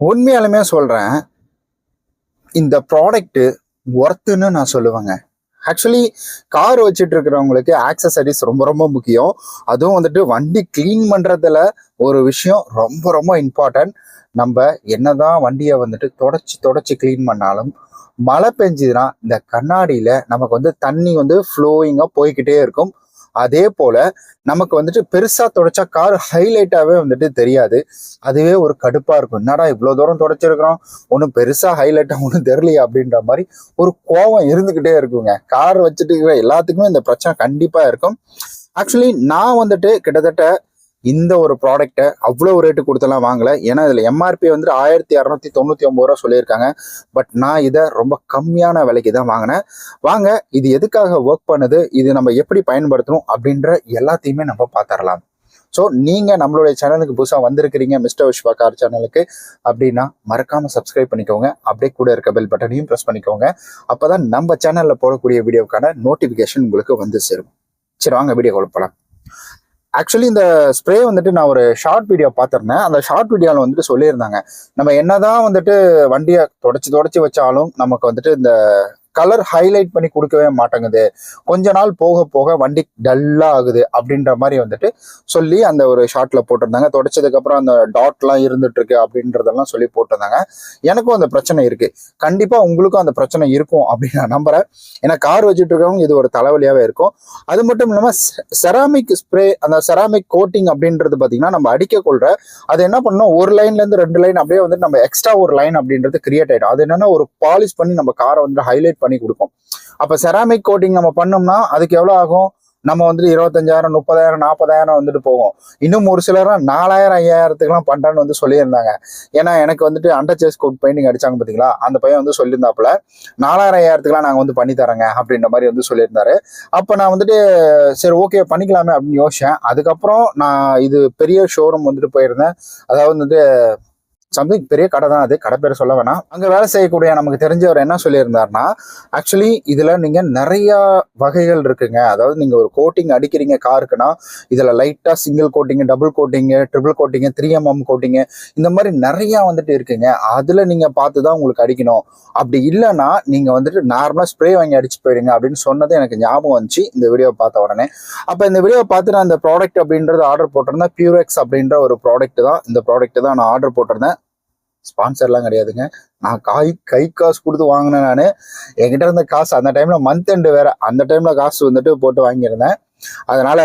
உண்மையாலுமே சொல்கிறேன் இந்த ப்ராடக்ட்டு ஒர்த்துன்னு நான் சொல்லுவேங்க. ஆக்சுவலி கார் வச்சுட்டு இருக்கிறவங்களுக்கு ஆக்சசரிஸ் ரொம்ப ரொம்ப முக்கியம். அதுவும் வந்துட்டு வண்டி க்ளீன் பண்ணுறதுல ஒரு விஷயம் ரொம்ப ரொம்ப இம்பார்ட்டன்ட் நம்ம என்னதான் வண்டியை வந்துட்டு தொடச்சி தொடச்சி க்ளீன் பண்ணாலும் மழை பெஞ்சுதுன்னா இந்த கண்ணாடியில் நமக்கு வந்து தண்ணி வந்து ஃப்ளோயிங்காக போய்கிட்டே இருக்கும். அதே போல நமக்கு வந்துட்டு பெருசா தொடச்சா கார் ஹைலைட்டாவே வந்துட்டு தெரியாது. அதுவே ஒரு கடுப்பா இருக்கும். என்னடா இவ்வளோ தூரம் தொடச்சிருக்கிறோம்? ஒன்றும் பெருசா ஹைலைட்டா ஒன்றும் தெரியலையா அப்படின்ற மாதிரி ஒரு கோவம் இருந்துகிட்டே இருக்குங்க. கார் வச்சுட்டு இருக்கிற எல்லாத்துக்குமே இந்த பிரச்சனை கண்டிப்பா இருக்கும். ஆக்சுவலி நான் வந்துட்டு கிட்டத்தட்ட இந்த ஒரு ப்ராடக்ட்டை அவ்வளோ ரேட்டு கொடுத்தெல்லாம் வாங்கலை. ஏன்னா இதில் எம்ஆர்பி வந்து ஆயிரத்தி இரநூத்தி தொண்ணூற்றி ஒம்பது ரூபா சொல்லியிருக்காங்க. பட் நான் இதை ரொம்ப கம்மியான விலைக்கு தான் வாங்கினேன். வாங்க இது எதுக்காக ஒர்க் பண்ணுது? இது நம்ம எப்படி பயன்படுத்தணும்? அப்படின்ற எல்லாத்தையுமே நம்ம பார்த்துடலாம். ஸோ நீங்கள் நம்மளுடைய சேனலுக்கு புதுசாக வந்திருக்கிறீங்க மிஸ்டர் விஷ்வா கார் சேனலுக்கு அப்படின்னா மறக்காமல் சப்ஸ்கிரைப் பண்ணிக்கோங்க. அப்படியே கூட இருக்க பெல் பட்டனையும் ப்ரெஸ் பண்ணிக்கோங்க. அப்போ தான் நம்ம சேனலில் போடக்கூடிய வீடியோக்கான நோட்டிஃபிகேஷன் உங்களுக்கு வந்து சேரும். சரி வாங்க வீடியோ கொடுப்பலாம் ஆக்சுவலி இந்த ஸ்ப்ரே வந்துட்டு நான் ஒரு ஷார்ட் வீடியோ பார்த்துருந்தேன். அந்த ஷார்ட் வீடியோவில் வந்துட்டு சொல்லியிருந்தாங்க. நம்ம என்னதான் வந்துட்டு வண்டியை தொடச்சி தொடச்சி வச்சாலும் நமக்கு வந்துட்டு இந்த கலர் ஹைலைட் பண்ணி கொடுக்கவே மாட்டேங்குது. கொஞ்ச நாள் போக போக வண்டி டல்லா ஆகுது அப்படின்ற மாதிரி வந்துட்டு சொல்லி அந்த ஒரு ஷார்ட்ல போட்டிருந்தாங்க. தொடச்சதுக்கு அப்புறம் அந்த டாட்லாம் இருந்துட்டு இருக்கு அப்படின்றதெல்லாம் சொல்லி போட்டிருந்தாங்க. எனக்கும் அந்த பிரச்சனை இருக்கு. கண்டிப்பா உங்களுக்கும் அந்த பிரச்சனை இருக்கும் அப்படின்னு நான் நம்புறேன். ஏன்னா கார் வச்சுட்டு இருக்கவங்க இது ஒரு தலைவலியாவே இருக்கும். அது மட்டும் இல்லாம செராமிக் ஸ்ப்ரே அந்த செராமிக் கோட்டிங் அப்படின்றது பாத்தீங்கன்னா நம்ம அடிக்க கொள்ற அது என்ன பண்ணணும்? ஒரு லைன்ல இருந்து ரெண்டு லைன் அப்படியே வந்து நம்ம எக்ஸ்ட்ரா ஒரு லைன் அப்படின்றது கிரியேட் ஆயிடும். அது என்னன்னா ஒரு பாலிஷ் பண்ணி நம்ம காரை வந்து ஹைலைட் பண்ணி கொடுக்கும். அப்போ செராமிக் கோட்டிங் நம்ம பண்ணோம்னா அதுக்கு எவ்வளோ ஆகும்? நம்ம வந்துட்டு இருபத்தஞ்சாயிரம் முப்பதாயிரம் நாற்பதாயிரம் வந்துட்டு போகும். இன்னும் ஒரு சிலரும் நாலாயிரம் ஐயாயிரத்துக்குலாம் பண்ணுறேன்னு வந்து சொல்லியிருந்தாங்க. ஏன்னா எனக்கு வந்துட்டு அண்டர் சேஸ் கோட் பெயிண்டிங் அடிச்சாங்க பார்த்தீங்களா அந்த பையன் வந்து சொல்லியிருந்தாப்புல நாலாயிரம் ஐயாயிரத்துக்குலாம் நாங்கள் வந்து பண்ணி தரேங்க அப்படின்ற மாதிரி வந்து சொல்லியிருந்தாரு. அப்போ நான் வந்துட்டு சரி ஓகே பண்ணிக்கலாமே அப்படின்னு யோசிச்சேன். அதுக்கப்புறம் நான் இது பெரிய ஷோரூம் வந்துட்டு போயிருந்தேன். அதாவது வந்துட்டு சம்திங் பெரிய கடை தான் அது. கடை பேர் சொல்ல வேணாம். அங்கே வேலை செய்யக்கூடிய நமக்கு தெரிஞ்சவர் என்ன சொல்லியிருந்தாருன்னா ஆக்சுவலி இதில் நீங்கள் நிறையா வகைகள் இருக்குங்க. அதாவது நீங்கள் ஒரு கோட்டிங் அடிக்கிறீங்க காருக்குன்னா இதில் லைட்டாக single coating double coating triple coating three MM coating இந்த மாதிரி நிறையா வந்துட்டு இருக்குங்க. அதில் நீங்கள் பார்த்து தான் உங்களுக்கு அடிக்கணும். அப்படி இல்லைன்னா நீங்கள் வந்துட்டு நார்மலாக ஸ்ப்ரே வாங்கி அடிச்சு போயிடுங்க அப்படின்னு சொன்னது எனக்கு ஞாபகம் வந்துச்சு. இந்த வீடியோவை பார்த்த உடனே. அப்போ இந்த வீடியோவை பார்த்து நான் இந்த ப்ராடக்ட் அப்படின்றது ஆர்டர் போட்டிருந்தேன். பியூரெக்ஸ் அப்படின்ற ஒரு ப்ராடக்ட் தான். இந்த ப்ராடக்ட் தான் நான் ஆர்டர் போட்டிருந்தேன். ஸ்பான்சர்லாம் கிடையாதுங்க. நான் காய் கை காசு கொடுத்து வாங்கினேன் நான். என்கிட்ட இருந்த காசு அந்த டைமில் மந்த் எண்டு வேற. அந்த டைமில் காசு வந்துட்டு போட்டு வாங்கியிருந்தேன். அதனால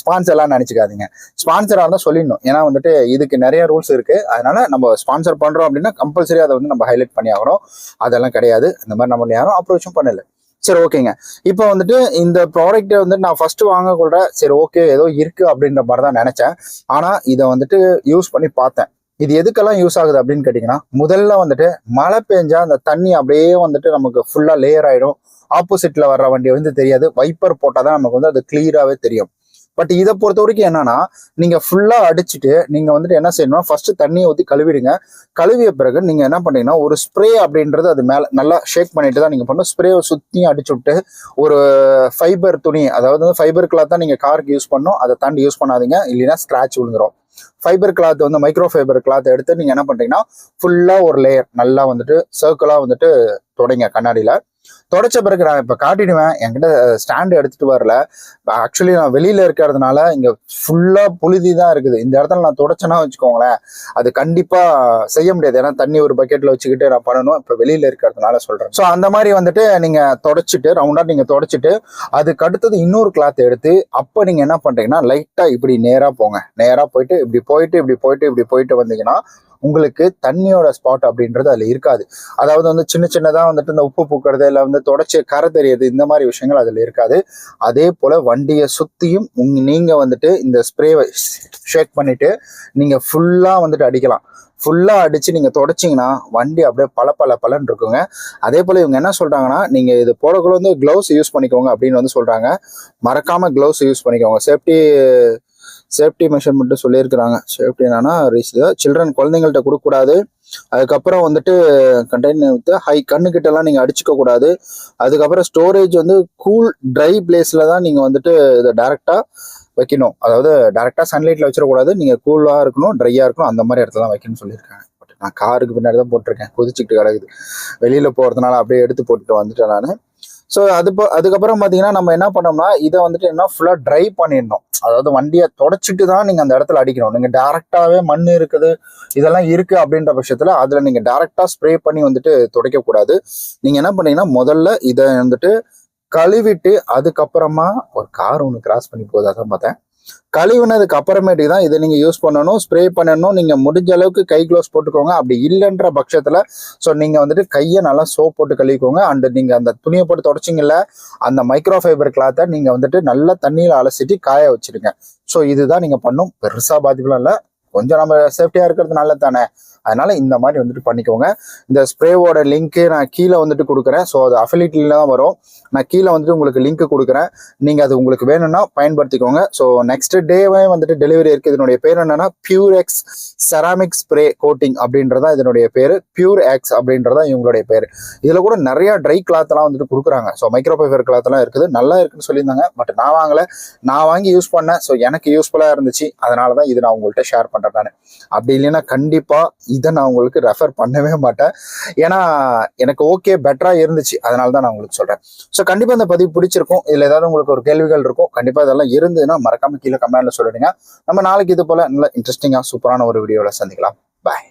ஸ்பான்சர்லாம் நினச்சிக்காதீங்க. ஸ்பான்சராக இருந்தால் சொல்லிடணும். ஏன்னா வந்துட்டு இதுக்கு நிறைய ரூல்ஸ் இருக்குது அதனால நம்ம ஸ்பான்சர் பண்ணுறோம் அப்படின்னா கம்பல்சரி அதை வந்து நம்ம ஹைலைட் பண்ணி ஆகணும். அதெல்லாம் கிடையாது. இந்த மாதிரி நம்ம யாரும் அப்ரோச்சும் பண்ணல. சரி ஓகேங்க. இப்போ வந்துட்டு இந்த ப்ராடக்ட்டை வந்துட்டு நான் ஃபர்ஸ்ட் வாங்கக்கூட சரி ஓகே. ஏதோ இருக்கு அப்படின்ற மாதிரி தான் நினைச்சேன். ஆனா இதை வந்துட்டு யூஸ் பண்ணி பார்த்தேன். இது எதுக்கெல்லாம் யூஸ் ஆகுது அப்படின்னு கேட்டிங்கன்னா முதல்ல வந்துட்டு மழை பெஞ்சா அந்த தண்ணி அப்படியே வந்துட்டு நமக்கு ஃபுல்லாக லேயர் ஆயிடும். ஆப்போசிட்ல வர்ற வண்டி வந்து தெரியாது. வைப்பர் போட்டால் தான் நமக்கு வந்து அது கிளியராகவே தெரியும். பட் இதை பொறுத்த வரைக்கும் என்னன்னா நீங்க ஃபுல்லா அடிச்சுட்டு நீங்க வந்துட்டு என்ன செய்யணும்னா ஃபர்ஸ்ட் தண்ணியை ஊற்றி கழுவிடுங்க. கழுவிய பிறகு நீங்க என்ன பண்ணீங்கன்னா ஒரு ஸ்ப்ரே அப்படின்றது அது மேல நல்லா ஷேக் பண்ணிட்டு தான் நீங்க பண்ணணும். ஸ்ப்ரேவை சுத்தியும் அடிச்சு விட்டு ஒரு ஃபைபர் துணி அதாவது ஃபைபர் கிளாத் தான் நீங்க காருக்கு யூஸ் பண்ணணும். அதை தாண்டி யூஸ் பண்ணாதீங்க. இல்லைன்னா ஸ்கிராச் விழுந்துரும். ஃபைபர் கிளாத் வந்து மைக்ரோ ஃபைபர் கிளாத் எடுத்து நீங்க என்ன பண்றீங்கன்னா ஃபுல்லா ஒரு லேயர் நல்லா வந்துட்டு சர்க்கிளாக வந்துட்டு தொடங்க கண்ணாடியில. தொடச்ச பிறகு நான் இப்போ காட்டிடுவேன். என்கிட்ட ஸ்டாண்டு எடுத்துகிட்டு வரல. ஆக்சுவலி நான் வெளியில இருக்கிறதுனால இங்கே ஃபுல்லாக புழுதி தான் இருக்குது. இந்த இடத்துல நான் தொடச்சேன்னா வச்சுக்கோங்களேன் அது கண்டிப்பாக செய்ய முடியாது. ஏன்னா தண்ணி ஒரு பக்கெட்டில் வச்சுக்கிட்டு நான் பண்ணணும். இப்போ வெளியில் இருக்கிறதுனால சொல்கிறேன் ஸோ அந்த மாதிரி வந்துட்டு நீங்கள் தொடச்சிட்டு ரவுண்டாக நீங்கள் தொடச்சிட்டு அதுக்கு அடுத்தது இன்னொரு கிளாத் எடுத்து அப்போ நீங்கள் என்ன பண்ணுறீங்கன்னா லைட்டாக இப்படி நேராக போங்க. நேராக போயிட்டு இப்படி போயிட்டு இப்படி போயிட்டு இப்படி போயிட்டு வந்தீங்கன்னா உங்களுக்கு தண்ணியோட ஸ்பாட் அப்படின்றது அதுல இருக்காது. அதாவது வந்து சின்ன சின்னதா வந்துட்டு இந்த உப்பு பூக்கிறது இல்லை வந்து தொடச்சி கரை தெரியுது இந்த மாதிரி விஷயங்கள் அதுல இருக்காது. அதே போல வண்டியை சுத்தியும் உங் நீங்க வந்துட்டு இந்த ஸ்ப்ரேவை ஷேக் பண்ணிட்டு நீங்க ஃபுல்லா வந்துட்டு அடிக்கலாம். ஃபுல்லாக அடித்து நீங்கள் தொடச்சிங்கன்னா வண்டி அப்படியே பல பல பலன் இருக்குங்க. அதே போல் இவங்க என்ன சொல்கிறாங்கன்னா நீங்கள் இது போடக்குள்ள வந்து க்ளவுஸ் யூஸ் பண்ணிக்கோங்க அப்படின்னு வந்து சொல்கிறாங்க மறக்காமல் க்ளவுஸ் யூஸ் பண்ணிக்கோங்க. சேஃப்டி சேஃப்டி மெஷர்மெண்ட்டு சொல்லியிருக்கிறாங்க. சேஃப்டி என்னன்னா சில்ட்ரன் குழந்தைங்கள்ட்ட கொடுக்கக்கூடாது. அதுக்கப்புறம் வந்துட்டு கண்டெய்னர் வித்து ஹை கண்ணுக்கிட்டலாம் நீங்கள் அடிச்சுக்க கூடாது அதுக்கப்புறம் ஸ்டோரேஜ் வந்து கூல் ட்ரை பிளேஸில் தான் நீங்கள் வந்துட்டு இதை டேரெக்டாக வைக்கணும். அதாவது டேரெக்டாக சன்லைட்டில் வச்சிடக்கூடாது. நீங்கள் கூலாக இருக்கணும் ட்ரையாக இருக்கணும் அந்த மாதிரி இடத்துல தான் வைக்கணும்னு சொல்லியிருக்காங்க. பட் நான் காருக்கு பின்னாடி தான் போட்டிருக்கேன். கொதிச்சுக்கிட்டு கிடக்குது. வெளியில் போகிறதுனால அப்படியே எடுத்து போட்டுட்டு வந்துட்டேன் நான். ஸோ அது அதுக்கப்புறம் பார்த்தீங்கன்னா நம்ம என்ன பண்ணோம்னா இதை வந்துட்டு என்ன ஃபுல்லாக ட்ரை பண்ணிடணும். அதாவது வண்டியை தொடச்சிட்டு தான் நீங்கள் அந்த இடத்துல அடிக்கணும். நீங்கள் டேரெக்டாகவே மண் இருக்குது இதெல்லாம் இருக்குது அப்படின்ற பட்சத்தில் அதில் நீங்கள் டேரெக்டாக ஸ்ப்ரே பண்ணி வந்துட்டு துடைக்கக்கூடாது நீங்கள் என்ன பண்ணீங்கன்னா முதல்ல இதை வந்துட்டு கழுவிட்டு அதுக்கப்புறமா ஒரு கார் ஒன்று கிராஸ் பண்ணி போதாக தான் பார்த்தேன். கழுவினதுக்கு அப்புறமேட்டுக்கு தான் இதை நீங்கள் யூஸ் பண்ணணும் ஸ்ப்ரே பண்ணணும். நீங்கள் முடிஞ்ச அளவுக்கு கை க்ளோஸ் போட்டுக்கோங்க. அப்படி இல்லைன்ற பட்சத்தில் ஸோ நீங்கள் வந்துட்டு கையை நல்லா சோப் போட்டு கழுவிக்கோங்க. அண்டு நீங்கள் அந்த துணியை போட்டு தொடச்சிங்கல்ல அந்த மைக்ரோ ஃபைபர் கிளாத்தை நீங்கள் வந்துட்டு நல்லா தண்ணியில் அலசிட்டு காய வச்சிருங்க ஸோ இதுதான் நீங்கள் பண்ணும். பெருசாக பாதிப்புலாம் இல்லை. கொஞ்சம் நம்ம சேஃப்டியாக இருக்கிறது நல்லது தானே அதனால இந்த மாதிரி வந்துட்டு பண்ணிக்கோங்க. இந்த ஸ்ப்ரேவோட லிங்க்கு நான் கீழே வந்துட்டு கொடுக்குறேன். ஸோ அது அஃபிலிட்டில தான் வரும். நான் கீழே வந்துட்டு உங்களுக்கு லிங்க் கொடுக்குறேன். நீங்கள் அது உங்களுக்கு வேணும்னா பயன்படுத்திக்கோங்க. ஸோ நெக்ஸ்ட் டேவே வந்துட்டு டெலிவரி இருக்குது இதனுடைய பேர் என்னன்னா pure X ceramic spray coating அப்படின்றதா இதனுடைய பேர். பியூர் எக்ஸ் அப்படின்றதா இவங்களுடைய பேர். இதில் கூட நிறைய ட்ரை கிளாத்லாம் வந்துட்டு கொடுக்குறாங்க. ஸோ மைக்ரோ ஃபைபர் கிளாத்லாம் இருக்குது. நல்லா இருக்குன்னு சொல்லியிருந்தாங்க. பட் நான் வாங்கல. நான் வாங்கி யூஸ் பண்ணேன். ஸோ எனக்கு யூஸ்ஃபுல்லாக இருந்துச்சு. அதனால தான் இது நான் உங்கள்கிட்ட ஷேர் பண்ணுறேன் நான் அப்படி இல்லைன்னா கண்டிப்பாக இதை நான் உங்களுக்கு ரெஃபர் பண்ணவே மாட்டேன். ஏன்னா எனக்கு ஓகே பெட்டராக இருந்துச்சு. அதனால தான் நான் உங்களுக்கு சொல்கிறேன் ஸோ கண்டிப்பாக இந்த பதிவு பிடிச்சிருக்கும். இதில் ஏதாவது உங்களுக்கு ஒரு கேள்விகள் இருக்கும் கண்டிப்பாக இதெல்லாம் இருந்ததுன்னா மறக்காம கீழே கமெண்ட்ல சொல்லிடுங்க. நம்ம நாளைக்கு இது போல நல்ல இன்ட்ரெஸ்டிங்காக சூப்பரான ஒரு வீடியோவில் சந்திக்கலாம். பாய்